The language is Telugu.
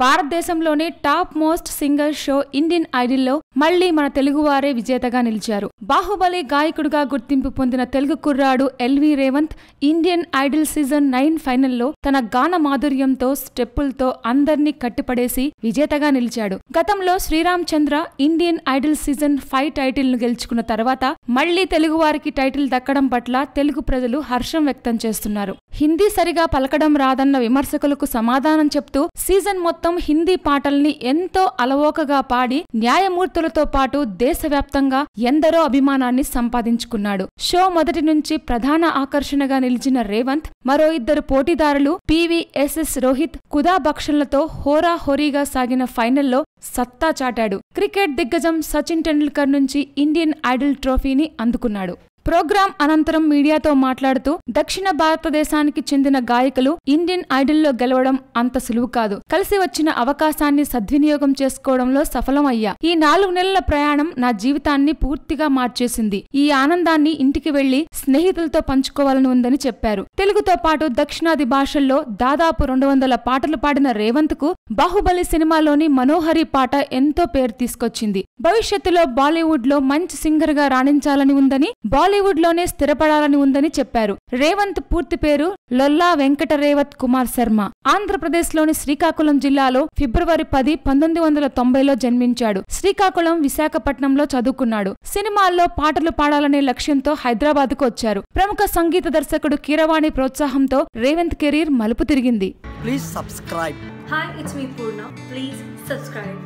భారతదేశంలోనే top most singer show Indian ఐడిల్లో మళ్ళీ మన తెలుగువారే విజేతగా నిలిచారు. బాహుబలి గాయకుడిగా గుర్తింపు పొందిన తెలుగు కుర్రాడు LV Revanth Indian Idol season nine ఫైనల్లో తన గాన మాధుర్యంతో స్టెప్పులతో అందర్నీ కట్టిపడేసి విజేతగా నిలిచాడు. గతంలో Sreeram Chandra Indian Idol season five టైటిల్ను గెలుచుకున్న తర్వాత మళ్ళీ తెలుగువారికి టైటిల్ దక్కడం పట్ల తెలుగు ప్రజలు హర్షం వ్యక్తం చేస్తున్నారు. హిందీ సరిగా పలకడం రాదన్న విమర్శకులకు సమాధానం చెప్తూ సీజన్ మొత్తం హిందీ పాటల్ని ఎంతో అలవోకగా పాడి న్యాయమూర్తులతో పాటు దేశవ్యాప్తంగా ఎందరో అభిమానాన్ని సంపాదించుకున్నాడు. షో మొదటి నుంచి ప్రధాన ఆకర్షణగా నిలిచిన రేవంత్ మరో ఇద్దరు పోటీదారులు పివిఎస్ఎస్ రోహిత్ కుదా బక్షన్లతో హోరాహోరీగా సాగిన ఫైనల్లో సత్తా చాటాడు. క్రికెట్ దిగ్గజం సచిన్ టెండూల్కర్ నుంచి ఇండియన్ ఐడల్ ట్రోఫీని అందుకున్నాడు. ప్రోగ్రాం అనంతరం మీడియాతో మాట్లాడుతూ దక్షిణ భారతదేశానికి చెందిన గాయకులు ఇండియన్ ఐడల్లో గెలవడం అంత సులువు కాదు. కలిసి వచ్చిన అవకాశాన్ని సద్వినియోగం చేసుకోవడంలో సఫలం అయ్యా ఈ నాలుగు నెలల ప్రయాణం నా జీవితాన్ని పూర్తిగా మార్చేసింది. ఈ ఆనందాన్ని ఇంటికి వెళ్ళి స్నేహితులతో పంచుకోవాలని ఉందని చెప్పారు. తెలుగుతో పాటు దక్షిణాది భాషల్లో దాదాపు రెండు వందల పాటలు పాడిన రేవంత్కు బాహుబలి సినిమాలోని మనోహరి పాట ఎంతో పేరు తీసుకొచ్చింది. భవిష్యత్తులో బాలీవుడ్లో మంచి సింగర్గా రాణించాలని ఉందని బాలీవుడ్ లోనే స్థిరపడాలని ఉందని చెప్పారు రేవంత్ పూర్తి పేరు లొల్లా వెంకట రేవత్ కుమార్ శర్మ ఆంధ్రప్రదేశ్లోని శ్రీకాకుళం జిల్లాలో ఫిబ్రవరి పది పంతొమ్మిది వందల తొంభైలో జన్మించాడు శ్రీకాకుళం విశాఖపట్నంలో చదువుకున్నాడు సినిమాల్లో పాటలు పాడాలనే లక్ష్యంతో హైదరాబాద్కు వచ్చారు ప్రముఖ సంగీత దర్శకుడు కీరవాణి ప్రోత్సాహంతో రేవంత్ కెరీర్ మలుపు తిరిగింది Please subscribe. Hi, it's me Purna. Please subscribe.